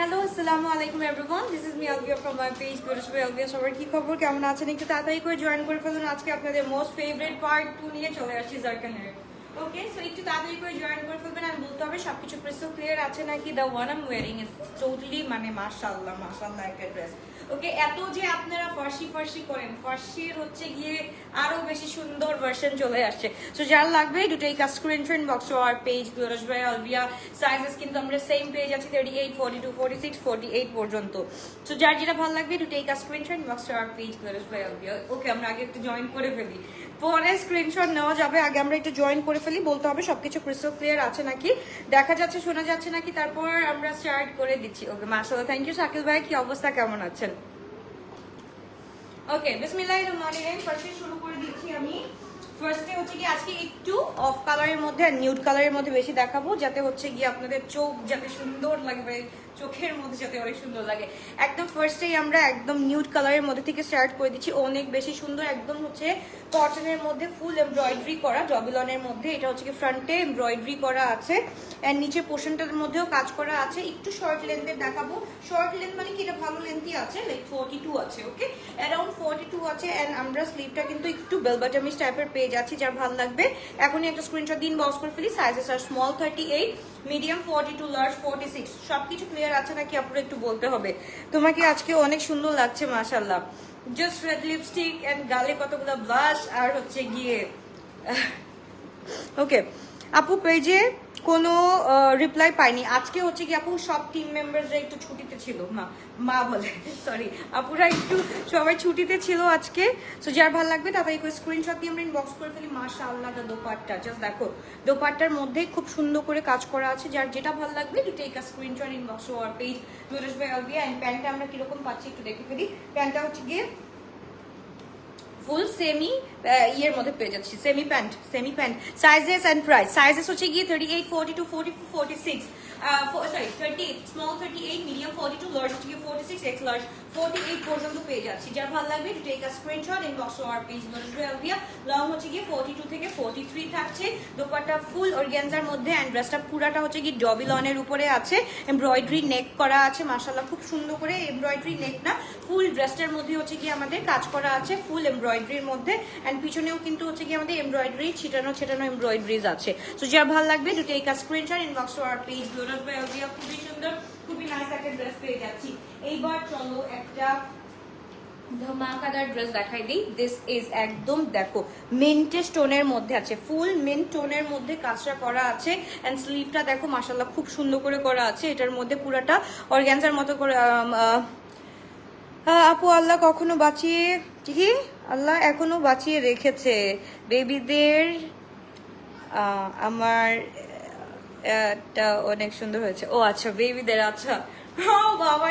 Hello, আসসালামু আলাইকুম everyone this is me Albia from my page beautiful Albia সবার কি খবর? কেমন আছেন? একটু তাড়াতাড়ি করে জয়েন করে ফেলুন। আজকে আপনাদের মোস্ট ফেভারিট পার্ট টু নিয়ে চলে আসছি জারকানের ওকে সো একটু তাড়াতাড়ি করে জয়েন করে ফেলবেন আর বলতে হবে সবকিছু ক্রিস্টাল ক্লিয়ার আছে নাকি? The one I'm wearing is totally মানে মাশাআল্লাহ মাশাআল্লাহ একটা ড্রেস ওকে এত যে আপনারা ফার্সি ফার্সি করেন, ফার্সির হচ্ছে গিয়ে আরও বেশি সুন্দর ভার্সন চলে আসছে। সো যার লাগবে দুটোই কাজ screenshot box our page glorious ভাই, আলবিয়া সাইজেস কিন্তু আমরা সেম পেজ আছে thirty eight forty two forty six forty eight পর্যন্ত। সো যার যেটা ভালো লাগবে দুটোই কাজ screenshot box our page glorious ভাই, আলবিয়া। ওকে আমরা আগে একটু জয়েন করে ফেলি। পরে স্ক্রিনশট নেওয়া যাবে। আগে আমরা একটু জয়েন করে ফেলি, বলতে হবে সবকিছু ক্রিস্টাল ক্লিয়ার আছে নাকি? দেখা যাচ্ছে, শোনা যাচ্ছে নাকি? তারপর আমরা স্টার্ট করে দিচ্ছি। ওকে মাসাল্লাহ থ্যাংক ইউ শাকিল ভাই, কি অবস্থা, কেমন আছেন? ওকে বিসমিল্লাহির রহমানির রহিম ফার্স্টে শুরু করে দিচ্ছি আমি। ফার্স্টে হচ্ছে কি, আজকে একটু অফ কালারের মধ্যে আর নিউড কালারের মধ্যে বেশি দেখাবো, যাতে হচ্ছে গিয়ে আপনাদের চোখ যাতে সুন্দর লাগবে চোখের মধ্যে যাতে অনেক সুন্দর লাগে। একদম ফার্স্টেই আমরা একদম নিউড কালারের মধ্যে থেকে স্টার্ট করে দিচ্ছি। অনেক বেশি সুন্দর একদম হচ্ছে কটনের মধ্যে ফুল এমব্রয়ডারি করা জবিলানের মধ্যে। এটা হচ্ছে কি ফ্রন্টে এমব্রয়ডারি করা আছে। অ্যান্ড নিচে পোর্শনটার মধ্যেও কাজ করা আছে। একটু শর্ট লেন্থের দেখাবো। শর্ট লেন্থ মানে কি? এটা ভালো লেন্থই আছে লাইক ফোর্টি টু আছে ওকে অ্যারাউন্ড ফোর্টি টু আছে। অ্যান্ড আমরা স্লিভটা কিন্তু একটু বেলবাটামিস টাইপের পেয়ে যাচ্ছি, যার ভালো লাগবে। এখনই একটা স্ক্রিনশট দিন বক্স করে ফেলি। সাইজেস আর small thirty eight medium forty two large forty six সব কিছু ক্লিয়ার আছে নাকি আপনার একটু বলতে হবে? তোমাকে আজকে অনেক সুন্দর লাগছে মাশাল্লাহ জাস্ট রেড লিপস্টিক এন্ড গালে কতগুলো ব্লাশ আর হচ্ছে গিয়ে ওকে আপু পেজে কোনো রিপ্লাই পাইনি। আজকে হচ্ছে কি আপু, সব টিম মেম্বারসরা একটু ছুটিতে ছিল। মা মা বলে সরি আপুরা একটু সবাই ছুটিতে ছিল আজকে। সো যার ভালো লাগবে তাড়াতাড়ি করে স্ক্রিনশট দিয়ে আমরা ইনবক্স করে ফেলি। মাশা আল্লাহ দা দোপাট্টা। জাস্ট দেখো, দোপাট্টার মধ্যে খুব সুন্দর করে কাজ করা আছে। যার যেটা ভালো লাগবে to take a screenshot inbox our page jewellers by Albia and প্যান্টটা আমরা কীরকম পাচ্ছি একটু দেখে ফেলি। প্যান্টটা হচ্ছে গিয়ে ফুল সেমি ইয়ের মধ্যে পেয়ে যাচ্ছি। Semi pant semi pant sizes and price sizes হচ্ছে গিয়ে thirty eight forty two forty forty six sorry thirty eight small thirty eight medium forty two large হচ্ছে গিয়ে forty six X large forty eight পর্যন্ত পেয়ে যাচ্ছি। যার ভালো লাগবে to take a screenshot inbox to our page দিয়া long হচ্ছে গিয়ে ফোর্টি টু থেকে ফোর্টি থ্রি থাকছে। দোপাট্টা ফুল অর্গ্যানজার মধ্যে অ্যান্ড ড্রেসটা পুরাটা হচ্ছে গিয়ে ডবিলনের উপরে আছে। এমব্রয়ডারি নেক করা আছে মাসাল্লাহ খুব সুন্দর করে এমব্রয়ডারি নেক না। ফুল ড্রেসটার মধ্যে হচ্ছে গিয়ে আমাদের কাজ করা আছে ফুল এমব্রয়ডারির মধ্যে। অ্যান্ড পিছনেও কিন্তু হচ্ছে গিয়ে আমাদের এমব্রয়ডারি ছিটানো ছিটানো এমব্রয়ডারিজ আছে। তো যার ভালো লাগবে to take a screenshot inbox to our page by Olvia খুবই সুন্দর, খুবই নাইস একটা ড্রেস পেয়ে যাচ্ছি। এইবার চলো একটা ধামাকাদার ড্রেস দেখাই দিই। দিস ইজ একদম, দেখো মিন্টে স্টোনের মধ্যে আছে ফুল মিন্ট টোনের মধ্যে কাজটা করা আছে অ্যান্ড স্লিভটা দেখো মাসাল্লাহ খুব সুন্দর করে করা আছে। এটার মধ্যে পুরাটা অর্গ্যানজার মতো করে আপু, আল্লাহ কখনো বাঁচিয়ে কি আল্লাহ এখনও বাঁচিয়ে রেখেছে। বেবিদের আমার এটা অনেক সুন্দর হয়েছে। ও আচ্ছা বেবিদের আচ্ছা। ও বাবা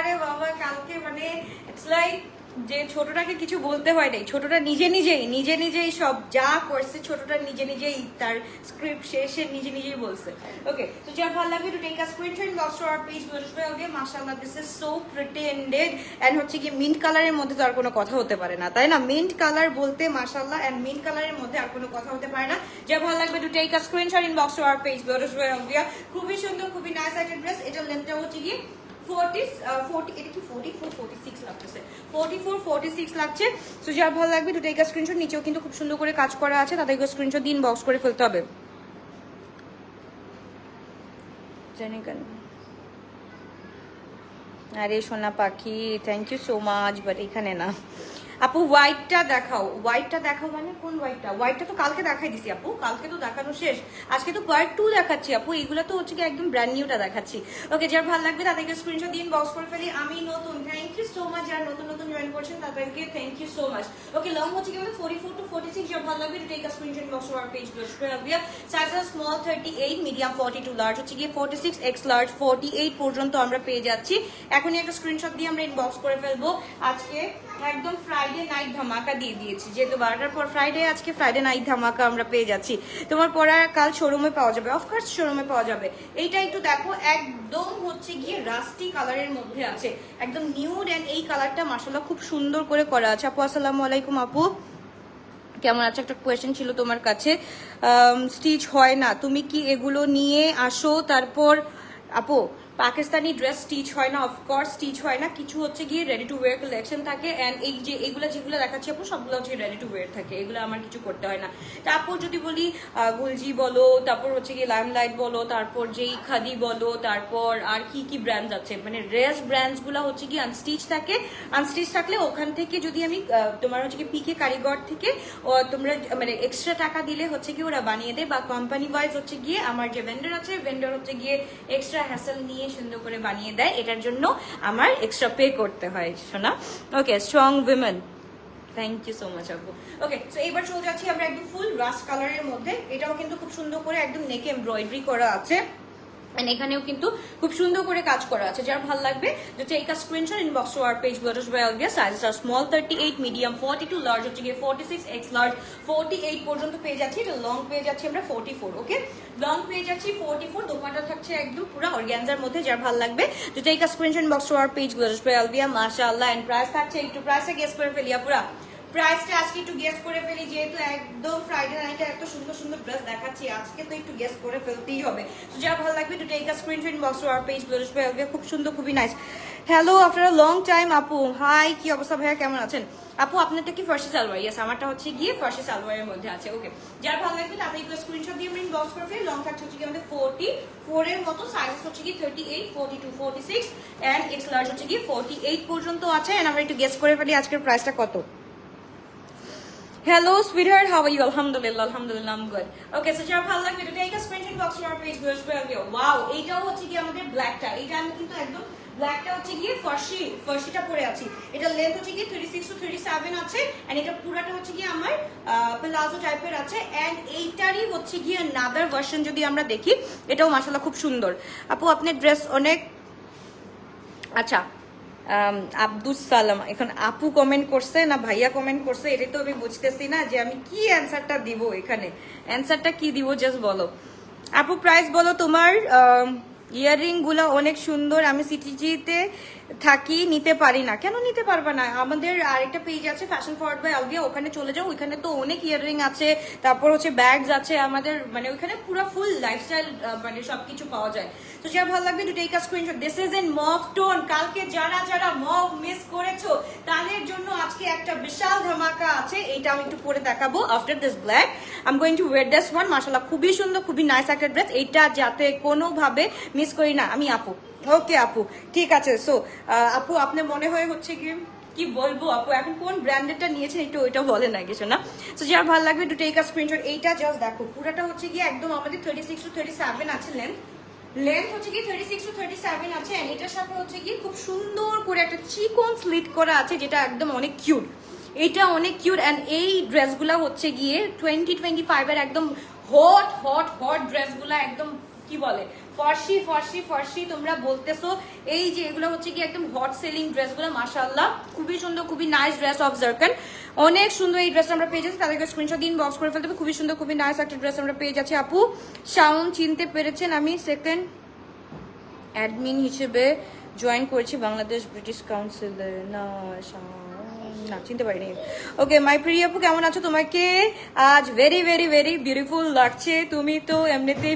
কালকে মানে ইটস লাইক যে ছোটটাকে কিছু বলতে হয় নাই। ছোটটা নিজে নিজেই নিজে নিজেই সব যা করছে, ছোটটা নিজে নিজেই তার স্ক্রিপ্ট শেষে নিজে নিজেই বলছে। ওকে তো যা ভালো লাগবে to take a screenshot box to our page বসবে ওকে মাশাআল্লাহ this is so pretended and হচ্ছে কি মিন্ট কালারের মধ্যে তো আর কোনো কথা হতে পারে না, তাই না? মিন্ট কালার বলতে মাশাআল্লাহ এন্ড মিন্ট কালারের মধ্যে আর কোনো কথা হতে পারে না। যা ভালো লাগবে to take a screenshot in box to our page বসবে ওকে খুবই সুন্দর, খুবই নাইস একটা ড্রেস এটা লেন্থটা হচ্ছে কি ফোর্টি ফোর্টি এটা কি ফোর ফোর্টি সিক্স লাগতেছে। ফোর্টি ফোর ফোর্টি সিক্স লাগছে। সো যার ভালো লাগবে দুটো একটা স্ক্রিনশট নিচেও কিন্তু খুব সুন্দর করে কাজ করা আছে তাদেরকে স্ক্রিনশট দিন বক্স করে ফেলতে হবে। আরে, সোনা পাখি thank you so much but এখানে না। আপু হোয়াইটটা দেখাও। হোয়াইটটা দেখাও মানে কোন হোয়াইটটা হোয়াইটটা তো কালকে দেখাই দিছি আপু। কালকে তো দেখানো শেষ। আজকে তো পার্ট টু দেখাচ্ছি আপু। এইগুলো তো হচ্ছে একদম ব্র্যান্ড নিউটা দেখাচ্ছি। ওকে, যার ভালো লাগবে তাদেরকে স্ক্রিনশট দিন বক্স করে ফেলি। আমি নতুন। থ্যাংক ইউ সো মাচ যারা নতুন নতুন জয়েন করছেন তাদেরকে thank you so much okay long হচ্ছে কি forty four to forty six যার ভালো লাগবে take screenshot box for page size small thirty eight medium forty two large হচ্ছে গিয়ে forty six X large forty eight পর্যন্ত আমরা পেয়ে যাচ্ছি। এখনই একটা স্ক্রিনশট দিয়ে আমরা ইনবক্স করে ফেলব। আজকে একদম ফ্রাইডে নাইট ধামাকা দিয়ে দিয়েছি। যেহেতু বারোটার পর ফ্রাইডে আজকে ফ্রাইডে নাইট ধামাকা আমরা পেয়ে যাচ্ছি। তোমার পড়া কাল শোরুমে পাওয়া যাবে। অফকোর্স শোরুমে পাওয়া যাবে। এইটা একটু দেখো, একদম হচ্ছে গিয়ে রাস্টি কালারের মধ্যে আছে। একদম নিউড অ্যান্ড এই কালারটা মাসাল্লাহ খুব সুন্দর করে করা আছে। আপু, আসসালামু আলাইকুম আপু। কেমন আছে? একটা কোয়েশ্চেন ছিল তোমার কাছে। স্টিচ হয় না। তুমি কি এগুলো নিয়ে আসো? তারপর, আপু পাকিস্তানি ড্রেস স্টিচ হয় না অফকোর্স স্টিচ হয় না, কিছু হচ্ছে গিয়ে রেডি টু ওয়ার কালেকশন থাকে অ্যান্ড এই যে এগুলো যেগুলো দেখাচ্ছি আপু, সবগুলো হচ্ছে রেডি টু ওয়ার থাকে, এগুলো আমার কিছু করতে হয় না। তারপর যদি বলি গুলজি বলো, তারপর হচ্ছে গিয়ে লাইমলাইট বলো, তারপর যেই খাদি বলো, তারপর আর কি কি ব্র্যান্ড আছে? মানে রেস ব্র্যান্ডসগুলো হচ্ছে গিয়ে আনস্টিচ থাকে আনস্টিচ থাকলে ওখান থেকে যদি আমি তোমার হচ্ছে কি পিকে কারিগর থেকে তোমরা মানে এক্সট্রা টাকা দিলে হচ্ছে কি ওরা বানিয়ে দেয়, বা কোম্পানি ওয়াইজ হচ্ছে গিয়ে আমার যে ভেন্ডার আছে ভেন্ডার হচ্ছে গিয়ে এক্সট্রা হ্যাসেল নিয়ে সুন্দর করে বানিয়ে দেয়, এটার জন্য আমার এক্সট্রা পে করতে হয় শোনা okay strong women thank you so much আপু ওকে তো এবার চলে যাচ্ছি আমরা একদম ফুল রাস কালারের মধ্যে। এটাও কিন্তু খুব সুন্দর করে একদম নেকে এমব্রয়ডারি করা আছে। And এখানেও কিন্তু খুব সুন্দর করে কাজ করা আছে। যার ভালো লাগবে যে take a screenshot inbox to our page bloods by Olvia sizes are small 38 medium 42 large হচ্ছে গিয়ে 46 এক্স লার্জ 48 পর্যন্ত পেয়ে যাচ্ছি। এটা লং পেয়ে যাচ্ছি আমরা 44 ওকে লং পেয়ে যাচ্ছি 44 দোপাটা থাকছে একদম পুরো অর্গানজার মধ্যে, যার ভালো লাগবে যে take a screenshot inbox to our page bloods by Olvia মাশাআল্লাহ এন্ড প্রাইস থাকছে, একটু প্রাইসে গেস করে ফেলিয়া পুরা প্রাইসটা আজকে একটু গেস করে ফেলি, যেহেতু একদম ফ্রাইডে নাইটে এত সুন্দর সুন্দর ড্রেস দেখাচ্ছি, আজকে তো একটু গেস করে ফেলতেই হবে। তো যা ভালো লাগবে to take a screenshot box our page খুব সুন্দর, খুবই nice hello after long time আপু। হাই কি অবস্থা ভাইয়া, কেমন আছেন? আপু, আপনারটা কি ফার্সি সালোয়ার ইয়েস আমারটা হচ্ছে গিয়ে ফার্সি সালোয়ারের মধ্যে আছে। ওকে যার ভালো লাগবে তাড়াতাড়ি একটু স্ক্রিনশট দিয়ে আমি বক্স করে ফেলি। লং থাকছে হচ্ছে কি আমাদের ফোরটি ফোর এর মতো সাইজ হচ্ছে কি thirty eight forty two forty six and X large হচ্ছে কি ফোর্টি এইট পর্যন্ত আছে। অ্যান্ড আমরা একটু গেস করে ফেলি আজকের প্রাইসটা কত। Hello, sweetheart. How are you? Alhamdulillah, alhamdulillah, I'm good. Okay, so যারা ভালো লাগবে এটা একটা screenshot box for page goes for you wow এইটাও হচ্ছে কি আমাদের ব্ল্যাকটা এটা আমি কিন্তু একদম ব্ল্যাকটা হচ্ছে গিয়ে ফার্সি ফার্সিটা পরে আছি এটা লেন্থ হচ্ছে গিয়ে 36 টু 37 আছে এন্ড এটা পুরাটা হচ্ছে গিয়ে আমার প্লাজো টাইপের আছে এন্ড এইটারই হচ্ছে গিয়ে নাদার ভার্সন যদি আমরা দেখি এটাও মাশাআল্লাহ খুব সুন্দর আপু আপনার ড্রেস অনেক আচ্ছা আম, আব্দুস সালাম। এখন আপু কমেন্ট করছে না ভাইয়া কমেন্ট করছে, এটাই তো আমি বুঝতেছি না যে আমি কি অ্যান্সারটা দিব এখানে। অ্যান্সারটা কি দিব জাস্ট বলো। আপু প্রাইস বলো তোমার ইয়াররিংগুলো অনেক সুন্দর, আমি সিটিজিতে থাকি, নিতে পারি না। কেন নিতে পারবা না? আমাদের আরেকটা পেজ আছে ফ্যাশন ফরওয়ার্ড বাই আলভিয়া ওখানে চলে যাও, ওইখানে তো অনেক ইয়াররিং আছে, তারপর হচ্ছে ব্যাগস আছে আমাদের মানে ওইখানে পুরো ফুল লাইফস্টাইল মানে সবকিছু পাওয়া যায়। তো যা ভালো লাগবে to take a screenshot this is in mauve tone কালকে যারা যারা মফ মিস করেছ, তাদের জন্য আজকে একটা বিশাল ধামাকা আছে। এইটা আমি একটু পরে দেখাবো after this black I am going to wear this one মাশাআল্লাহ, খুবই সুন্দর, খুবই নাইস একটা ড্রেস এইটা যাতে কোনোভাবে মিস করি না। আমি আপু। ওকে আপু। ঠিক আছে। সো আপু, আপনার মনে হয় হচ্ছে কি কি বলব আপু? এখন কোন ব্র্যান্ডেরটা নিয়েছেন একটু ওইটা বলে না, কিছু না। তো যার ভালো লাগবে টু টেক আ স্ক্রিনশট এইটা জাস্ট দেখো, পুরোটা হচ্ছে গিয়ে একদম আমাদের thirty six to thirty seven আছে লেন্থ লেন্থ হচ্ছে কি thirty six to thirty seven আছে, and এটার সাথে হচ্ছে কি খুব সুন্দর করে একটা চিকন স্লিট করা আছে, যেটা একদম অনেক কিউট এটা অনেক কিউট অ্যান্ড এই ড্রেসগুলো হচ্ছে গিয়ে টোয়েন্টি টোয়েন্টি ফাইভের একদম হট হট হট ড্রেসগুলো একদম, কি বলে? ফর্সি ফর্সি ফর্সি তোমরা বলতেছো। এই যে এগুলো হচ্ছে কি একদম হট সেলিং ড্রেসগুলো মাশাআল্লাহ। খুবই সুন্দর, খুবই নাইস ড্রেস অফ জারকান অনেক সুন্দর এই ড্রেসটা আমরা পেয়ে যাচ্ছি। তাদেরকে স্ক্রিনশট দিন বক্স করে ফেলতে হবে। খুবই সুন্দর, খুবই নাইস একটা ড্রেস আমরা পেয়ে যাচ্ছি। আপু, শাওন চিনতে পেরেছেন? আমি সেকেন্ড অ্যাডমিন হিসেবে জয়েন করেছি বাংলাদেশ ব্রিটিশ কাউন্সিলে না, শাওন। না, চিনতে পারিনি। ওকে মাই প্রিয় আপু, কেমন আছো তোমাকে? আজ ভেরি ভেরি ভেরি বিউটিফুল লাগছে। তুমি তো এমনিতেই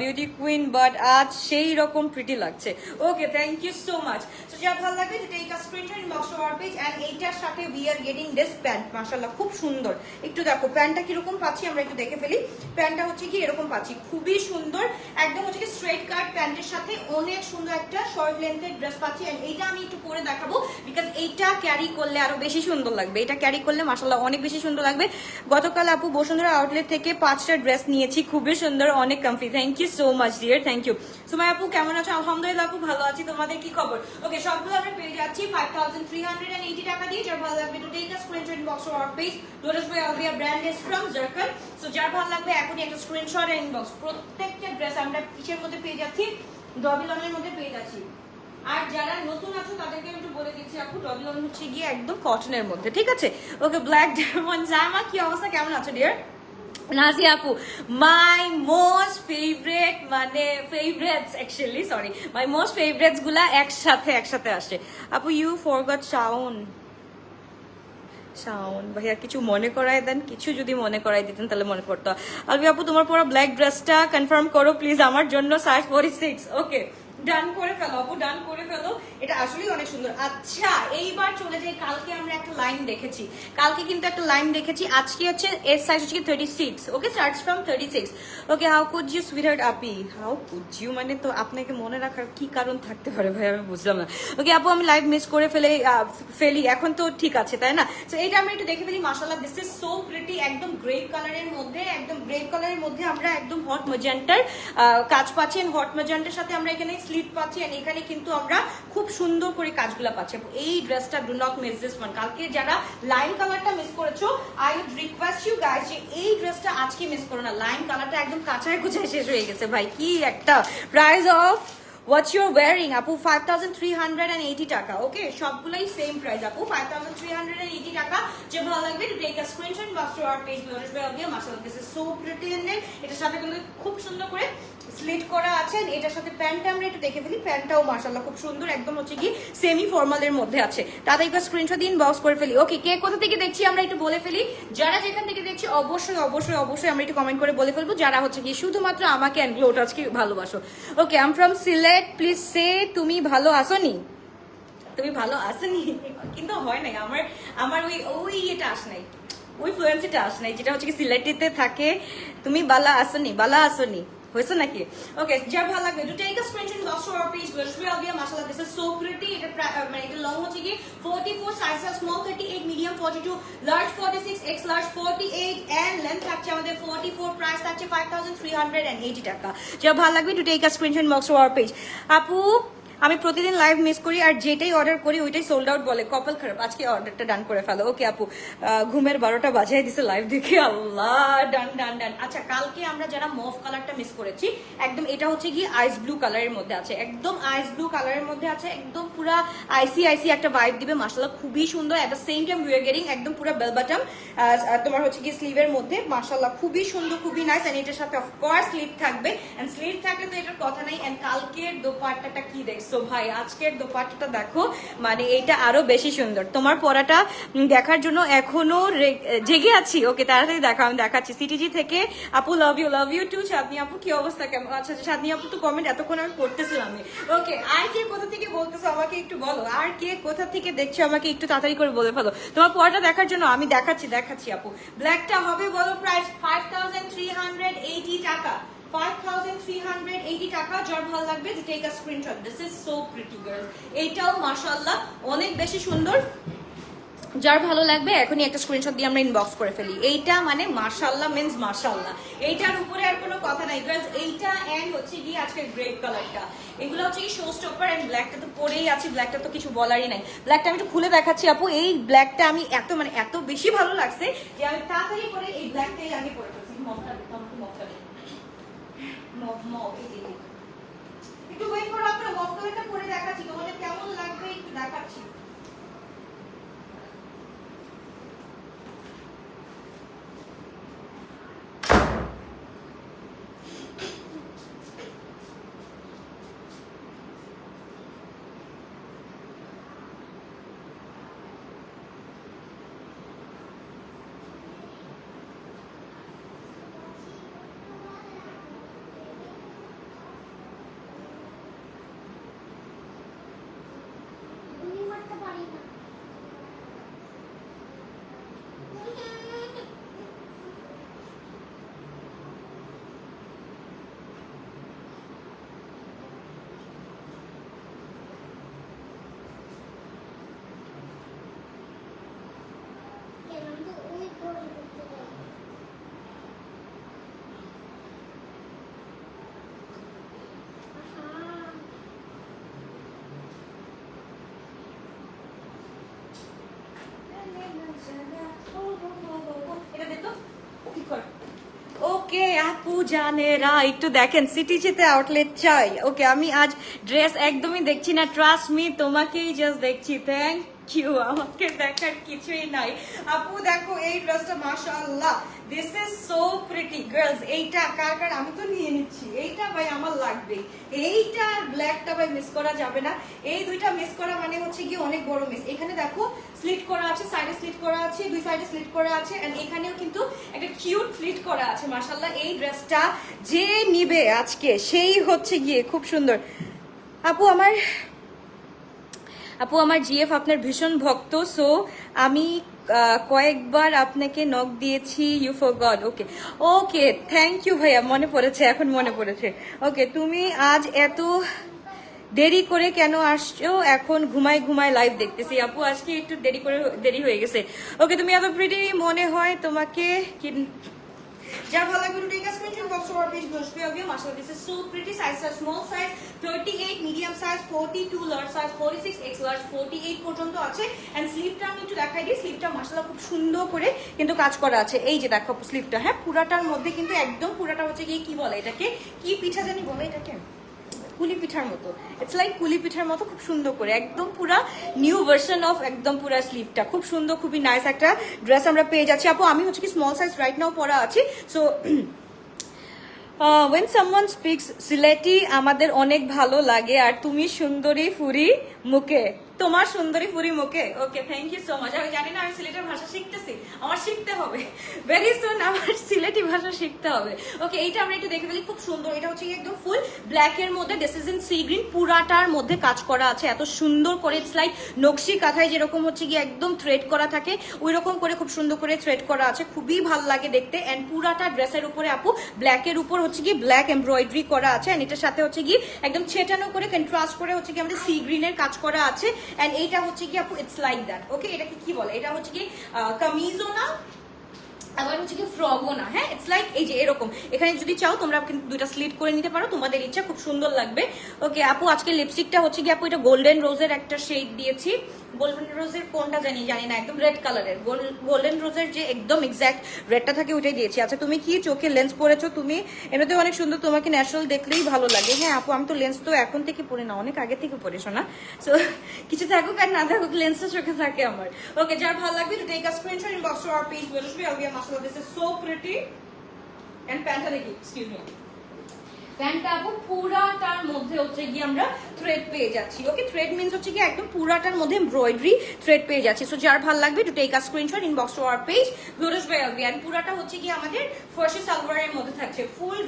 বিউটি কুইন বাট আজ সেই রকম প্রিটি লাগছে। Okay thank you so much যা ভালো লাগে যে take a screenshot inbox to our page and এইটার সাথে we are getting this pant মাশাআল্লাহ, খুব সুন্দর। একটু দেখো প্যান্টটা কীরকম পাচ্ছি আমরা একটু দেখে ফেলি। প্যান্টটা হচ্ছে কি, এরকম পাচ্ছি, খুবই সুন্দর। একদম হচ্ছে কি স্ট্রেট কাট প্যান্টের সাথে অনেক সুন্দর একটা শর্ট লেন্থের ড্রেস পাচ্ছি এন্ড এইটা আমি একটু পরে দেখাবো বিকজ এইটা ক্যারি করলে আরও বেশি সুন্দর লাগবে। এটা ক্যারি করলে মাসাল্লাহ অনেক বেশি সুন্দর লাগবে। গতকাল আপু বসুন্ধরা আউটলেট থেকে পাঁচটা ড্রেস নিয়েছি, খুবই সুন্দর, অনেক comfy thank you so much dear thank you Sumai আপু, কেমন আছো? আলহামদুলিল্লাহ আপু, ভালো আছি। তোমাদের কি খবর? ওকে সবগুলো আমরা পেয়ে যাচ্ছি। Five thousand three hundred and eighty টাকা দিয়ে। যার ভালো লাগবে to take screenshot to our page lotus by Alvia brand is from zircon so যার ভালো লাগবে, এখনই একটা স্ক্রিনশট এন্ড ইনবক্স প্রত্যেকটা ড্রেস আমরা কিসের মধ্যে পেয়ে যাচ্ছি? ডবিলনের মধ্যে পেয়ে যাচ্ছি। আর যারা নতুন আছো, তাদেরকে একটু বলে দিচ্ছি আপু ডবিলন হচ্ছে গিয়ে একদম কটনের মধ্যে, ঠিক আছে? ওকে ব্ল্যাক ডায়মন্ড জামা, কি অবস্থা? কেমন আছো ডিয়ার নাজি আপু মাই মোস্ট ফেভারেট মানে favourites actually sorry my most ফেভারেটসগুলা একসাথে একসাথে আসে। আপু ইউ ফরগট শাউন শাউন ভাইয়া, কিছু মনে করায় দেন, কিছু যদি মনে করাই দিতেন, তাহলে মনে পড়তো। আলবি আপু, তোমার পরা ব্ল্যাক ড্রেসটা কনফার্ম করো প্লিজ আমার জন্য size forty six okay done করে ফেলো, আপু ডান করে ফেলো। এটা আসলেই অনেক সুন্দর। আচ্ছা এইবার চলে যাই। কালকে আমরা একটা লাইন দেখেছি। কালকে কিন্তু একটা লাইন দেখেছি। আজকে হচ্ছে এর সাইজ হচ্ছে thirty six okay starts from thirty six okay how could you sweet Api? How could you মানে তো আপনাকে মনে রাখার কি কারণ থাকতে পারে ভাই? আমি বুঝলাম না। ওকে আপু, আমি লাইভ মিস করে ফেলে ফেলি। এখন তো ঠিক আছে, তাই না? তো এটা আমরা একটু দেখে ফেলি। মাসাল্লাহ দিস ইজ সো প্রিটি একদম গ্রে কালারের মধ্যে, একদম গ্রে কালারের মধ্যে আমরা একদম হট ম্যাজেন্টার কাজ পাচ্ছি। হট ম্যাজেন্টার সাথে আমরা এখানে স্লিট পাচ্ছি and এখানে কিন্তু আমরা খুব সুন্দর করে কাজগুলো পাচ্ছি। এই ড্রেসটা do not miss this one কালকে যারা লাইন কালারটা মিস করেছ I would request you guys যে এই ড্রেসটা আজকে মিস করো না। লাইন কালারটা একদম কাঁচায় কুচায় শেষ হয়ে গেছে ভাই। কি একটা price of what's your wearing আপু? Five thousand three hundred and eighty টাকা ওকে সবগুলাই সেম প্রাইস আপু। Five thousand three hundred and eighty টাকা যে ভালো লাগবে টেক আ স্ক্রিনশট বাস to our page লোরেশ by Obia is so pretty এটার সাথে কিন্তু খুব সুন্দর করে স্লিট করা আছে, and এটার সাথে প্যান্টটা আমরা একটু দেখে ফেলি। প্যান্টটাও মাশাআল্লাহ খুব সুন্দর, একদম হচ্ছে কি সেমি ফর্মালের মধ্যে আছে। তাতে একবার স্ক্রিনশট দিন বক্স করে ফেলি। ওকে কে কোথা থেকে দেখছি আমরা একটু বলে ফেলি। যারা যেখান থেকে দেখছি, অবশ্যই অবশ্যই অবশ্যই আমরা একটু কমেন্ট করে বলে ফেলব। যারা হচ্ছে কি শুধুমাত্র আমাকে অ্যান্ড গ্লোট আজকে ভালোবাসো। Okay I'm from Sylhet please say তুমি ভালো আসনি? তুমি ভালো আসনি? কিন্তু হয় নাই। আমার আমার ওই ওই এটা আস নাই। ওই ফ্লুয়েন্সিটা আস নাই, যেটা হচ্ছে কি সিলেটিতে থাকে। তুমি বালা আসনি বালা আসনি। হয়েছে নাকি? ওকে যা ভালো লাগবে। টু টেক আ স্ক্রিনশট দশ টাকা পিস লক্ষ্মী আবিয়া মাশাআল্লাহ দিস ইজ সো প্রিটি এটা আহ, মানে এটা লং হচ্ছে কি? 44 size small 38 medium 42 large 46 X large 48 and length থাকছে আমাদের 44 প্রাইস থাকছে 5380 টাকা। যা ভালো লাগবে to take a screenshot box to our page আপু আমি প্রতিদিন লাইভ মিস করি আর যেটাই অর্ডার করি, ওইটাই সোল্ড আউট বলে। কপাল খারাপ। আজকে অর্ডারটা ডান করে ফেলো। ওকে আপু ঘুমের বারোটা বাজাই দিছে লাইভ দেখে। আল্লাহ ডান ডান ডান আচ্ছা কালকে আমরা যারা মফ কালারটা মিস করেছি, একদম এটা হচ্ছে কি আইস ব্লু কালারের মধ্যে আছে। একদম আইস ব্লু কালারের মধ্যে আছে, একদম পুরা আইসি আইসি একটা ভাইব দিবে। মাসাল্লাহ খুবই সুন্দর। At the same time we are getting একদম পুরো বেলবাটাম তোমার হচ্ছে কি স্লিভের মধ্যে। মাসাল্লাহ খুবই সুন্দর, খুবই নাইস এন্ড এটার সাথে অফকোর্স স্লিভ থাকবে। এন্ড স্লিভ থাকলে তো এটার কথা নাই। এন্ড কালকের দোপাট্টাটা কি দেখছ? ভাই, আজকের দোপাট্টাটা দেখো মানে এইটা আরও বেশি সুন্দর। তোমার পরাটা দেখার জন্য এখনও জেগে আছি। ওকে, তাড়াতাড়ি দেখো আমি দেখাচ্ছি। সিটিজি থেকে, আপু love you love you too Chandni আপু, কি অবস্থা? কেমন? আচ্ছা চাঁদনি আপু তো কমেন্ট এতক্ষণ আমি করতেছিলাম আমি ওকে, আর কে কোথা থেকে বলতেছো আমাকে একটু বলো। আর কে কোথা থেকে দেখছ আমাকে একটু তাড়াতাড়ি করে বলে ফেলো। তোমার পরাটা দেখার জন্য আমি দেখাচ্ছি দেখাচ্ছি, আপু। ব্ল্যাকটা হবে বলো price five thousand three hundred eighty টাকা। 5380 টাকা, যার ভালো লাগবে স্ক্রিনশট দিস এইটাও অনেক বেশি সুন্দর। যার ভালো লাগবে এখনই একটা দিয়ে আমরা ইনবক্স করে ফেলি। এইটা মানে মাশাআল্লাহ মিন্স মাশাআল্লাহ। এইটার উপরে আর কোনো কথা নাই এইটা এন্ড হচ্ছে গ্রেপ কালারটা এগুলো হচ্ছে তো পরেই আছে ব্ল্যাকটা তো কিছু বলারই নাই। ব্ল্যাকটা আমি একটু খুলে দেখাচ্ছি, আপু। এই ব্ল্যাকটা আমি এত মানে এত বেশি ভালো লাগছে যে আমি তাড়াতাড়ি করে এই ব্ল্যাকটাই আমি পরে ফেলছি। একটু ওয়েট করো আপনারা মফ করে দেখাচ্ছি তোমাদের কেমন লাগবে একটু দেখাচ্ছি ওকে আপু জানেরা একটু দেখেন সিটি যেতে আউটলেট চাই। ওকে আমি আজ ড্রেস একদমই দেখছি না ট্রাস্ট মি তোমাকেই জাস্ট দেখছি থ্যাংক ইউ আমাকে দেখার কিছুই নাই। আপু, দেখো, এই ড্রেসটা মাশাআল্লাহ। This is so pretty girls এইটা কার কার? আমি তো নিয়ে নিচ্ছি। এইটা ভাই আমার লাগবে। এইটা আর ব্ল্যাকটা ভাই মিস করা যাবে না। এই দুইটা মিস করা মানে হচ্ছে কি অনেক বড় মিস এখানে দেখো স্লিট করা আছে সাইডে স্লিট করা আছে, দুই সাইডে স্লিট করা আছে এন্ড এখানেও কিন্তু একটা কিউট স্লিট করা আছে, মাশাআল্লাহ। এই ড্রেসটা যে নিবে আজকে, সেই হচ্ছে গিয়ে খুব সুন্দর। আপু, আমার আপু, আমার জিএফ আপনার ভীষণ ভক্ত সো আমি কয়েকবার আপনাকে নক দিয়েছি you for god okay okay thank you ভাইয়া, মনে পড়েছে, এখন মনে পড়েছে। ওকে তুমি আজ এত দেরি করে কেন আসছো? এখন ঘুমাই ঘুমাই লাইভ দেখতেছি। আপু, আজকে একটু দেরি করে, দেরি হয়ে গেছে। ওকে তুমি এত প্রিটি মনে হয় তোমাকে যার ভালো লাগবে to take a screenshot box or page গোস হবে মাশাআল্লাহ this is so pretty size small size 38 medium size 42 large size 46 X large 48 পর্যন্ত আছে। এন্ড স্লিভটা আমি একটু দেখাই দিই স্লিভটা মাশাআল্লাহ খুব সুন্দর করে কিন্তু কাজ করা আছে। এই যে দেখো স্লিভটা হ্যাঁ পুরাটার মধ্যে কিন্তু একদম পুরাটা হচ্ছে গিয়ে কি বলে এটাকে? কি পিঠা জানি বলে এটাকে? কুলি পিঠার মতো। ইটস লাইক কুলি পিঠার মতো খুব সুন্দর করে, একদম পুরা নিউ ভার্সন অফ একদম পুরা স্লিভটা খুব সুন্দর, খুবই নাইস একটা ড্রেস আমরা পেয়ে যাচ্ছি। আপু, আমি হচ্ছে কি স্মল সাইজ রাইট নাও পরা আছি। So when someone speaks Sylheti আমাদের অনেক ভালো লাগে। আর তুমি সুন্দরী, ফুরি, মুখে। তোমার সুন্দরী ফুরি মুখে। Okay thank you so much আমি জানি না, আমি সিলেটের ভাষা শিখতেছি। আমার শিখতে হবে। ভেরি সুন আমার সিলেটি ভাষা শিখতে হবে। ওকে এইটা আমরা একটু দেখে ফেলি। খুব সুন্দর। এটা হচ্ছে একদম ফুল ব্ল্যাক এর মধ্যে ডিসিজন সি গ্রিন পুরাটার মধ্যে কাজ করা আছে। এত সুন্দর করে ইটস লাইক নকশি কাঁথায় যেরকম হচ্ছে কি একদম থ্রেড করা থাকে ওই রকম করে খুব সুন্দর করে থ্রেড করা আছে। খুবই ভালো লাগে দেখতে। এন্ড পুরাটা ড্রেসের উপরে আপু ব্ল্যাক এর উপর হচ্ছে কি ব্ল্যাক এমব্রয়ডারি করা আছে। এন্ড এটার সাথে হচ্ছে কি একদম ছেটানো করে কন্ট্রাস্ট করে হচ্ছে কি আমাদের সি গ্রিনের কাজ করা আছে। এন্ড এইটা হচ্ছে কি আপু ইটস লাইক দ্যাট ওকে এটাকে কি বলে? এটা হচ্ছে কি কামিজও না আবার হচ্ছে কি ফ্রগও না হ্যাঁ? ইটস লাইক এই যে এরকম। এখানে যদি চাও, তোমরা কিন্তু দুইটা স্লিট করে নিতে পারো। তোমাদের ইচ্ছা, খুব সুন্দর লাগবে। ওকে আপু আজকে লিপস্টিকটা হচ্ছে কি, আপু, এটা গোল্ডেন রোজের একটা শেড দিয়েছি। গোল্ডেন রোজের কোনটা জানি জানি না, একদম রেড কালারের গোল্ডেন রোজের যে একদম এক্স্যাক্ট রেডটা থাকে, ওইটাই দিয়েছি। আচ্ছা তুমি কি চোখে লেন্স পরেছো? তুমি এমনিতে অনেক সুন্দর, তোমাকে ন্যাচারাল দেখলেই ভালো লাগে। হ্যাঁ আপু, আমি তো লেন্স তো এখন থেকে পরে না, অনেক আগে থেকে পরেছো না? সো কিছু থাকুক আর না থাকুক লেন্সটা চোখে থাকে আমার। ওকে যার ভালো লাগবে to take a screenshot inbox to our page ওয়েলসবি mashallah, this is so pretty. And Pantene, excuse me. প্যান্টটা আপু পুরাটার মধ্যে হচ্ছে গিয়ে আমরা থ্রেড পেয়ে যাচ্ছি। ওকে থ্রেড মিন্স হচ্ছে একদম পুরাটার মধ্যে থ্রেড পেয়ে সো যার লাগবে ইনবক্স পেজ পুরাটা হচ্ছে কি আমাদের মধ্যে থাকছে। ফুল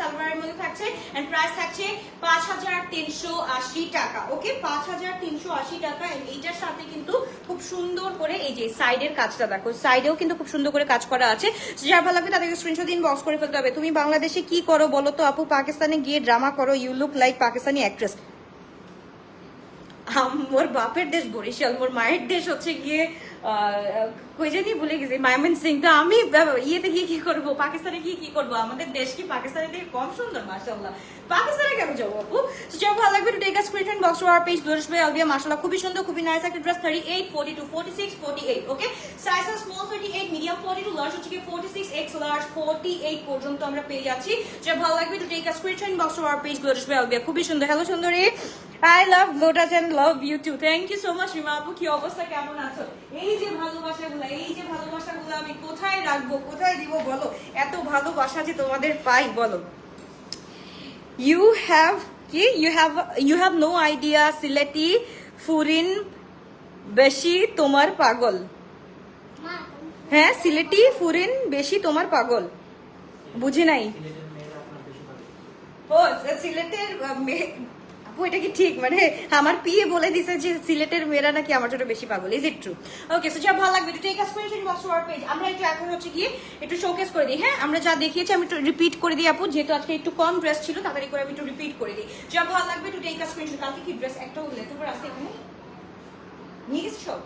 সালোয়ারের মধ্যে থাকছে। প্রাইস থাকছে পাঁচ হাজার তিনশো আশি টাকা। ওকে পাঁচ হাজার তিনশো আশি টাকা। এইটার সাথে কিন্তু খুব সুন্দর করে এই যে সাইডের কাজটা দেখো। সাইডেও কিন্তু খুব সুন্দর করে কাজ করা আছে। যার ভালো লাগবে তাদেরকে স্ক্রিনশট দিন বক্স করে ফেলতে হবে। তুমি বাংলাদেশে কি করো বলো তো আপু? পাকিস্তানে গিয়ে ড্রামা করো you look like Pakistani actress মোর বাপের দেশ বরিশাল, মোর মায়ের দেশ হচ্ছে গিয়ে কই জানি ভুলে গেছি সিং তো আমি ইয়েতে গিয়ে কি করব, পাকিস্তানে গিয়ে কি করব? আমাদের দেশ কি পাকিস্তানের থেকে কম সুন্দর, মাশাআল্লাহ। পাকিস্তানে কেন যাব আপু? তো যাই ভালো লাগবে বক্স টু আওয়ার পেজ আলবিয়া মাশাআল্লাহ, খুবই সুন্দর, খুবই নাইস একটা ড্রেস 38 42 46 48 ওকে সাইজ আছে স্মল 38 মিডিয়াম 42 লার্জ হচ্ছে কি 46 এক্স লার্জ 48 পর্যন্ত আমরা পেয়ে যাচ্ছি। যা ভালো লাগবে to take a box to our page গ্লোরিশ আলবিয়া খুবই সুন্দর হ্যালো সুন্দরী। I love lotus and love you too thank you so much Rima আপু, কি অবস্থা, কেমন আছো? এই যে এই যে ভালোবাসাগুলো আমি কোথায় রাখব কোথায় দিব বলো? এত ভালোবাসা যে তোমাদের পাই বলো। ইউ হ্যাভ কি? You have you have no idea Sylheti ফুরিন বেশি তোমার পাগল। হ্যাঁ সিলেটি ফুরিন বেশি তোমার পাগল। বুঝি নাই? ও সিলেটের আপু এটা কি ঠিক? মানে আমার পিয়ে বলে দিছে যে সিলেটের মেয়েরা নাকি আমার জন্য বেশি পাগল। Is it true okay so যা ভালো লাগবে, একটু take a screenshot box our page আমরা একটু এখন হচ্ছে গিয়ে একটু শোকেস করে দিই। হ্যাঁ আমরা যা দেখিয়েছি, আমি একটু রিপিট করে দিই আপু। যেহেতু আজকে একটু কম ড্রেস ছিল, তাড়াতাড়ি করে আমি একটু রিপিট করে দিই। যা ভালো লাগবে, একটু টেক আ কালকে কি ড্রেস একটাও লেতে পর আছে এখানে? নিয়ে গেছি সব?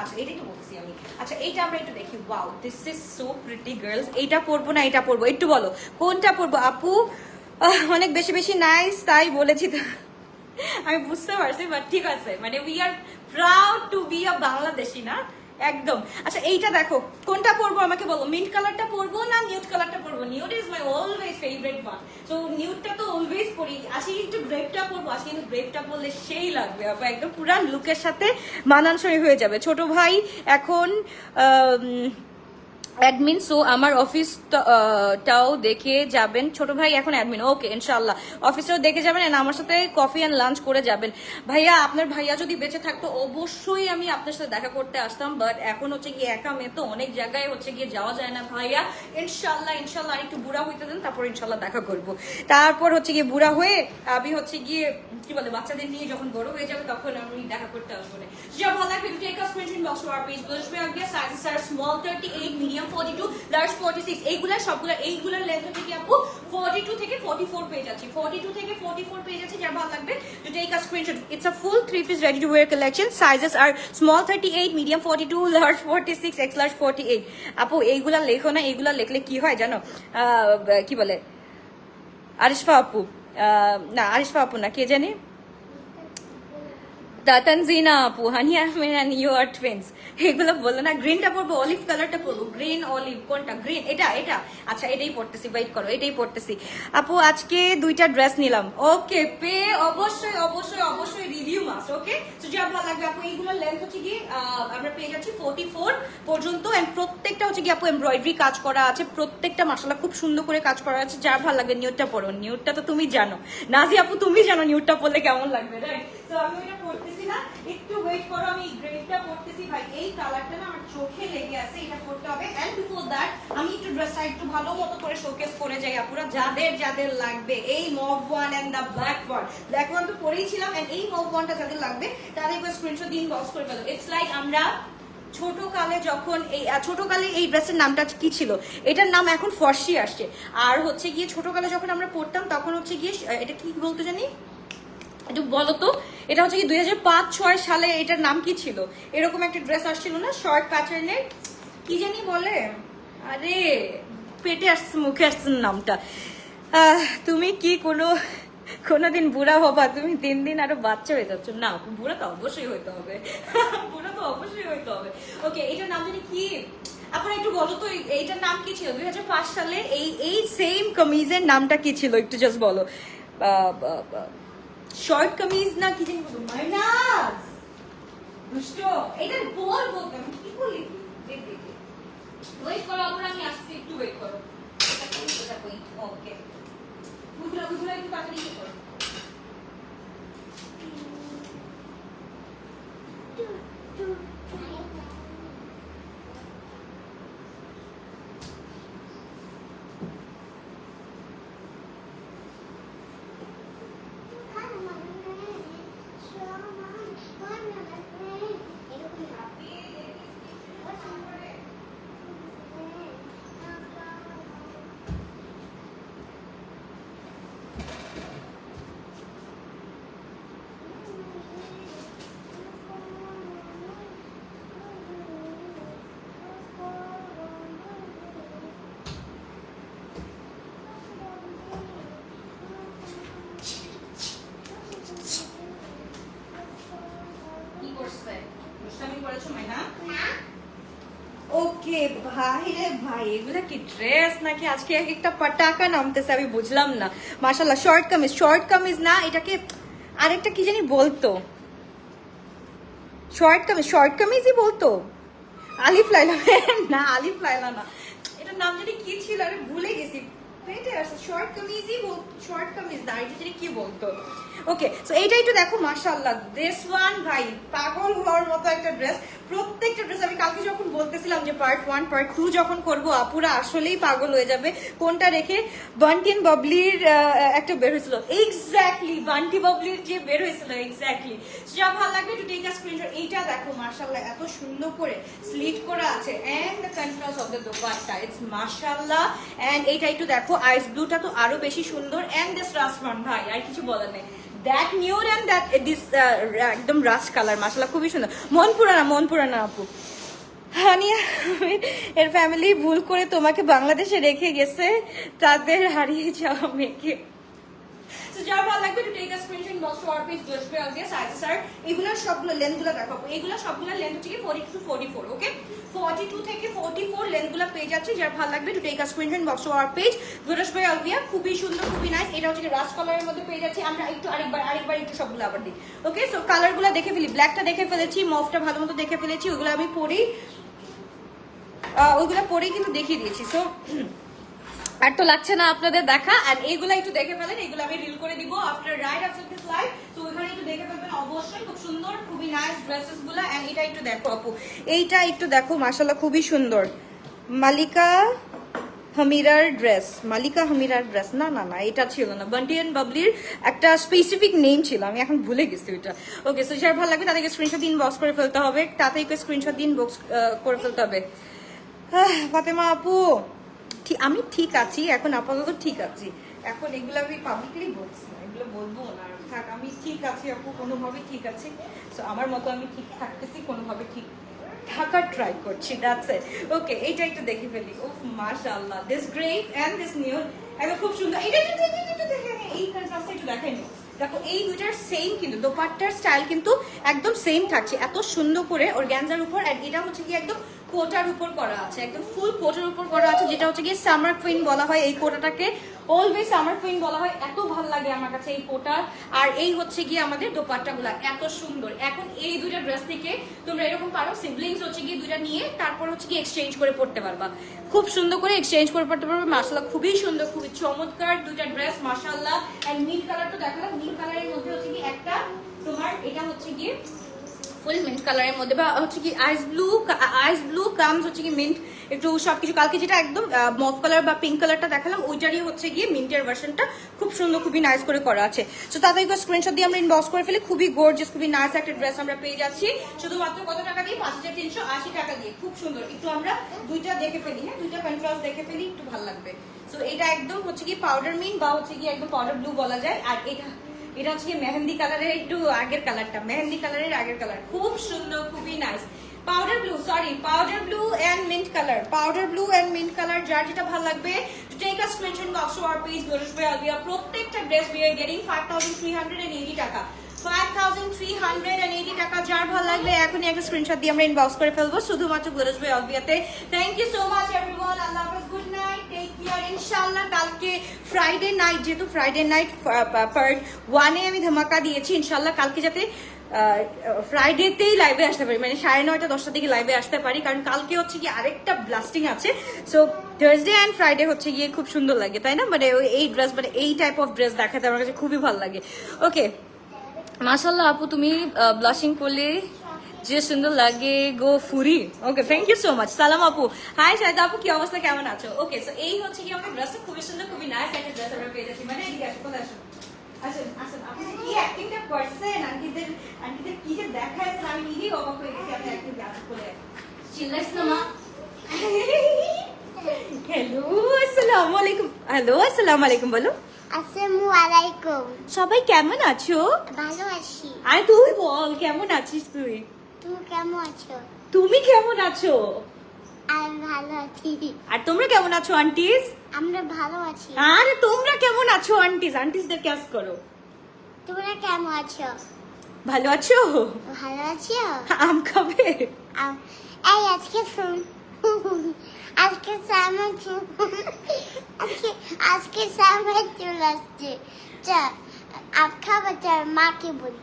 আচ্ছা এটাই তো বলছি আমি। আচ্ছা এইটা আমরা একটু দেখি। Wow this is so pretty girls এইটা পরবো না এটা পরবো? একটু বলো, কোনটা পরবো? আপু অনেক বেশি বেশি নাইস তাই বলেছি আমি বুঝতে পারছি বাট ঠিক আছে। মানে we are proud to be a Bangladeshi না? একদম। আচ্ছা এইটা দেখো, কোনটা পরবো আমাকে বলো? মিন্ট কালারটা পরবো না নিউড কালারটা পরবো? Nude is my always favourite one তো নিউডটা তো অলওয়েজ পরি। আজকে একটু গ্রেপটা পরবো। আজকে কিন্তু গ্রেপটা পরলে সেই লাগবে, আপা। একদম পুরা লুকের সাথে মানানসই হয়ে যাবে। ছোট ভাই এখন অ্যাডমিন সো আমার অফিস টাও দেখে যাবেন। ছোট ভাই এখন অ্যাডমিন ওকে ইনশাল্লাহ অফিসটাও দেখে যাবেন and আমার সাথে কফি অ্যান্ড লাঞ্চ করে যাবেন। ভাইয়া, আপনার ভাইয়া যদি বেঁচে থাকতো, অবশ্যই আমি আপনার সাথে দেখা করতে আসতাম বাট এখন হচ্ছে গিয়ে একা মেয়ে তো অনেক জায়গায় হচ্ছে গিয়ে যাওয়া যায় না, ভাইয়া। ইনশাল্লাহ ইনশাল্লাহ আর একটু বুড়া হইতে দেন, তারপর ইনশাল্লাহ দেখা করব। তারপর হচ্ছে গিয়ে বুড়া হয়ে আমি হচ্ছে গিয়ে, কি বলে, বাচ্চাদের নিয়ে যখন বড় হয়ে যাবে, তখন আমি দেখা করতে আসব। না যা ভালো লাগবে take a screenshot box our page বসবে আগে sizes are small 38 medium 42 large 46 এইগুলা সবগুলা, এইগুলার লেন্থ থেকে আপু 42 থেকে 44 পেজ আছে। 42 থেকে 44 পেজ আছে যা ভালো লাগবে to take a screenshot it's a full three piece ready to wear collection sizes are small 38 medium 42 large 46 X large 48 আপু, এইগুলা লেখো না, এইগুলা লিখলে কি হয় জানো? কি বলে? আরিশফা আপু না, আরিশফা আপু না, কে জানি? তানজিনা আপু, Hania Ahmed you are twins এগুলো বলল না গ্রিনটা পরবো অলিভ কালারটা পরবো। গ্রিন অলিভ কোনটা? গ্রিন এটা এটা। আচ্ছা এটাই পড়তেছি ওয়েট করো, এটাই পড়তেছি আপু, আজকে দুইটা ড্রেস নিলাম। ওকে পে অবশ্যই অবশ্যই অবশ্যই রিভিউ মাস্ট ওকে তো যা ভালো লাগবে, আপু, এইগুলো লেন্থ হচ্ছে কি আমরা পেয়ে যাচ্ছি ফোর্টি ফোর পর্যন্ত এন্ড প্রত্যেকটা হচ্ছে কি আপু এমব্রয়ডারি কাজ করা আছে। প্রত্যেকটা মশলা খুব সুন্দর করে কাজ করা আছে। যার ভালো লাগবে নিউটটা পড়ো নিউটটা তো তুমি জানো। নাজি আপু, তুমি জানো নিউটটা পড়লে কেমন লাগবে রাইট তো আমি এটা পড়তেছি না। একটু ওয়েট করো আমি গ্রেডটা পড়তেছি ভাই। এই কালারটা না আমার চোখে লেগে আছে এটা পড়তে হবে। এন্ড বিফোর দ্যাট আমি একটু ড্রেসটা একটু ভালো মতো করে শোকেস করে যাই আপুরা যাদের যাদের লাগবে। এই mauve one and the black one black one তো পরেই ছিলাম এন্ড এই মভ ওয়ানটা যাদের লাগবে তাদের একবার স্ক্রিনশট দিন বক্স করে ফেলো। ইটস লাইক আমরা ছোট কালে যখন এই আহ, ছোট কালে এই ড্রেসের নামটা কি ছিল? এটার নাম এখন ফর্সি আসছে। আর হচ্ছে গিয়ে ছোট কালে যখন আমরা পড়তাম তখন হচ্ছে গিয়ে এটা কি বলতো জানি? একটু বলো তো, এটা হচ্ছে কি দুই হাজার পাঁচ, ছয় সালে এটার নাম কি ছিল? এরকম একটা ড্রেস আসছিল না শর্ট প্যাটার্নের কি জানি বলে? আরে, পেটে আসছে, মুখে আসছে নামটা। তুমি কি কোনো, কোনোদিন বুড়া হবা? তুমি দিন দিন আরও বাচ্চা হয়ে যাচ্ছ। না, বুড়া তো অবশ্যই হইতে হবে। বুড়া তো অবশ্যই হইতে হবে। ওকে এটার নাম জানি কি? আপনারা একটু বলো তো এইটার নাম কি ছিল? দুই হাজার পাঁচ সালে এই এই সেম কামিজের নামটা কি ছিল? একটু জাস্ট বলো। শর্ট কামিজ না কি জানি বলো মাইনাস দুষ্ট এটা বল বলতে আমি কি বলি ওয়েট করো আমরা আমি আসছি একটু ওয়েট করো এটা কই এটা কই ওকে বুঝলা বুঝলা একটু তাড়াতাড়ি করো করছে দুষ্টামি করেছ মাইনা ওকে ভাই রে ভাই, এগুলো কি ড্রেস নাকি? আজকে এক একটা পটাকা নামতেছে, আমি বুঝলাম না। মার্শাল্লাহ শর্ট কামিজ শর্ট কামিজ না, এটাকে আরেকটা কি জানি বলতো? শর্ট কামিজ শর্ট কামিজই বলতো? আলিফ লাইলা না, আলিফ লাইলা না। এটার নাম জানি কি ছিল আরে ভুলে গেছি। একটু কোনটা রেখে বান্টিন বাবলির একটা বের হয়েছিল। এক্স্যাক্টলি বান্টি বাবলির যে বের হয়েছিল এক্স্যাক্টলি যা ভালো লাগবে এইটা দেখো, মাশাআল্লাহ, এত সুন্দর করে স্লিট করা আছে। And the off the dupatta and এইটা একটু দেখো আইস ব্লুটা তো আরও বেশি সুন্দর এন্ড দিস রাসমান ভাই, আর কিছু বলার নেই। That nude and that this একদম রাস কালার মশলা খুবই সুন্দর। মন পুরানা মন পুরানা আপু। হানিয়া এর ফ্যামিলি ভুল করে তোমাকে বাংলাদেশে রেখে গেছে, তাদের হারিয়ে যাওয়া মেয়েকে। So, যার ভালো লাগবে একটু take a screenshot box to our page বসবে আগে সাইজেস আর এগুলোর সবগুলো লেন্থগুলো দেখাবো। এগুলো সবগুলো লেন্থ হচ্ছে 42 টু 44 ওকে 42 থেকে 44 লেন্থগুলো পেজ আছে যার ভালো লাগবে একটু take a screenshot box to our page গুরস ভাই আলভিয়া খুবই সুন্দর খুবই নাইস এটা হচ্ছে রাস কালারের মধ্যে পেজ আছে আমরা একটু আরেকবার আরেকবার একটু সবগুলো আবার দিই ওকে সো কালারগুলো দেখে ফেলি। ব্ল্যাকটা দেখে ফেলেছি মফটা ভালো মতো দেখে ফেলেছি ওগুলো আমি পরি ওইগুলো পরেই কিন্তু দেখিয়ে দিয়েছি। সো আর তো লাগছে না আপনাদের দেখা। আর এইগুলো একটু দেখে ফেলেন, এগুলো আমি রিল করে দিব after ride after this live তো ওইখানে একটু দেখে ফেলবেন, অবশ্যই খুব সুন্দর, খুবই নাইস ড্রেসেসগুলো। এন্ড এটা একটু দেখো আপু, এইটা একটু দেখো, মাশাআল্লাহ খুবই সুন্দর। মালিকা হামিরার ড্রেস মালিকা হামিরার ড্রেস না না না, এটা ছিল না। বান্টি অ্যান্ড বাবলির একটা স্পেসিফিক নেম ছিল, আমি এখন ভুলে গেছি ওইটা। ওকে সো যার ভালো লাগবে তাদেরকে স্ক্রিনশট দিন বক্স করে ফেলতে হবে তাদেরকে স্ক্রিনশট দিন বক্স করে ফেলতে হবে। ফাতেমা আপু আমি ঠিক আছি, এখন আপাতত ঠিক আছি। এখন এগুলো আমি পাবলিকলি বলছি না, এগুলো বলব না। থাক, আমি ঠিক আছি, আপু, কোনোভাবে ঠিক আছি। সো আমার মতো আমি ঠিক থাকতেছি, কোনোভাবে ঠিক থাকার ট্রাই করছি দ্যাটস ওকে এইটা একটু দেখে ফেলি। উফ, মাশাআল্লাহ this great and this new একদম খুব সুন্দর। এটা একটু দেখে একটু দেখে এই কন্ট্রাস্টটা একটু দেখাই নিও দেখো, এই দুইটার সেম কিন্তু, দোপাট্টার স্টাইল কিন্তু একদম সেম থাকছে। এত সুন্দর করে ওর গ্যাঞ্জার উপর আর এটা হচ্ছে কি একদম কোটার উপর করা আছে, একদম ফুল কোটার উপর করা আছে, যেটা হচ্ছে গিয়ে সামার কুইন বলা হয় এই কোটাটাকে। অলওয়েজ সামার কুইন বলা হয়, এত ভালো লাগে আমার কাছে এই কোটা আর এই হচ্ছে গিয়ে আমাদের দোপাট্টাগুলা, এত সুন্দর। এখন এই দুইটা ড্রেস থেকে তোমরা এরকম পারো সিবলিংস হচ্ছে গিয়ে দুইটা নিয়ে তারপর হচ্ছে গিয়ে এক্সচেঞ্জ করে পড়তে পারবা। খুব সুন্দর করে এক্সচেঞ্জ করে পড়তে পারবে মাসাল্লাহ খুবই সুন্দর, খুবই চমৎকার দুইটা ড্রেস মাসাল্লাহ এন্ড নীল কালার তো দেখালাম নীল কালারের মধ্যে হচ্ছে কি একটা তোমার, এটা হচ্ছে গিয়ে ফুল মিন্ট কালারের মধ্যে বা হচ্ছে কি ice blue ice blue comes হচ্ছে কি মিন্ট একটু সবকিছু, কালকে যেটা একদম মফ কালার বা পিঙ্ক কালারটা দেখালাম, ওইটারই হচ্ছে গিয়ে মিন্টের ভার্সনটা খুব সুন্দর, খুবই নাইস করে করা আছে। সো তাদেরকে স্ক্রিনশট দিয়ে আমরা ইনবক্স করে ফেলি, খুবই গর্জিয়াস খুবই নাইস একটা ড্রেস আমরা পেয়ে যাচ্ছি। শুধুমাত্র কত টাকা দিয়ে? পাঁচ হাজার তিনশো আশি টাকা দিয়ে, খুব সুন্দর। একটু আমরা দুইটা দেখে ফেলি হ্যাঁ? দুইটা কন্ট্রাস্ট দেখে ফেলি, একটু ভালো লাগবে। সো এটা একদম হচ্ছে কি পাউডার মিন বা হচ্ছে কি একদম পাউডার ব্লু বলা যায়। আর এটা এটা হচ্ছে মেহেন্দি কালারের একটু আগের কালারটা, মেহেন্দি কালারের আগের কালার। খুব সুন্দর, খুবই nice powder blue sorry powder blue and mint colour powder blue and mint colour যার যেটা ভালো লাগবে টেক আ বক্স টু প্রত্যেকটা ড্রেস উই আর গেটিং 5380 টাকা 5380 টাকা। যার ভালো লাগবে এখনই একটা স্ক্রিনশট দিয়ে আমরা ইনবক্স করে ফেলব। শুধুমাত্র থ্যাংক ইউ সো মাচ আল্লাহ গুড নাইট টেক কালকে ফ্রাইডে নাইট যেহেতু ফ্রাইডে নাইট ওয়ানে আমি ধামাকা দিয়েছি, ইনশাআল্লাহ কালকে যাতে ফ্রাইডেতেই লাইভে আসতে পারি। মানে সাড়ে নয়টা, দশটার দিকে লাইভে আসতে পারি। কারণ কালকে হচ্ছে কি আরেকটা ব্লাস্টিং আছে। সো থার্সডে অ্যান্ড ফ্রাইডে হচ্ছে গিয়ে খুব সুন্দর লাগে, তাই না? মানে এই ড্রেস মানে এই টাইপ অফ ড্রেস দেখাতে আমার কাছে খুবই ভালো লাগে। ওকে মাশাল্লাহ আপু তুমি ব্লাশিং করলে যে সুন্দর লাগে গো ফুরি। Okay thank you so much সালাম আপু। হাই শাহিদ আপু কি অবস্থা? কেমন আছো? ওকে সো এই হচ্ছে কি আমাদের ড্রেসটা খুবই সুন্দর খুবই নাইস একটা ড্রেস আমরা পেয়ে যাচ্ছি। মানে এদিকে আসো কোথায় আসো? আসেন আসেন। আপনি কি অ্যাক্টিংটা করছেন আন্টিদের আন্টিদের কি যে দেখাইছেন আমি নিজেই অবাক হয়ে গেছি আপনি অ্যাক্টিং গাছ করে। চিল্লাইছ না। মা হ্যালো আসসালামু আলাইকুম। হ্যালো আসসালামু আলাইকুম বলো। আসসালামু আলাইকুম। সবাই কেমন আছো? ভালো আছি। আরে তুই বল কেমন আছিস তুই? তুমি কেমন আছো? তুমি কেমন আছো? আমি ভালো আছি। আর তোমরা কেমন আছো আন্টিস আমরা ভালো আছি। আরে তোমরা কেমন আছো আন্টিস আন্টিসদের ক্যাস করো। তোমরা কেমন আছো? ভালো আছো? ভালো আছো আম খাবে? আম- এই আজকে শুন আজকে সামনে আজকে আজকে সামনে চলে আসছে। মাকে বলি।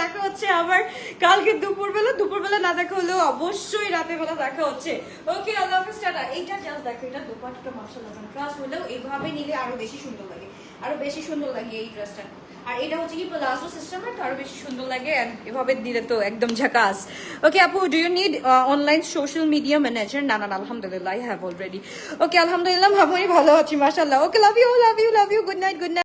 দেখা হচ্ছে আবার কালকে দুপুরবেলা। দুপুরবেলা না দেখা হলেও অবশ্যই রাতের বেলা দেখা হচ্ছে। ওকে, আল্লাহ হাফেজ, টাটা। এইটা জাস্ট দেখো, এটা দোপাট্টা মাশাআল্লাহ ক্লাস হলেও এইভাবে নিলে আরও বেশি সুন্দর লাগে। আরও বেশি সুন্দর লাগে এই ড্রেসটা আর এটা হচ্ছে কি প্লাজো সিস্টেম আর বেশি সুন্দর লাগে এভাবে দিলে তো একদম ঝাকাস। ওকে আপু do you need online social media manager না না, আলহামদুলিল্লাহ আই হ্যাভ অলরেডি ওকে আলহামদুলিল্লাহ ভাবুনি ভালো আছি মাসাল্লাহ okay love you love you love you good night good night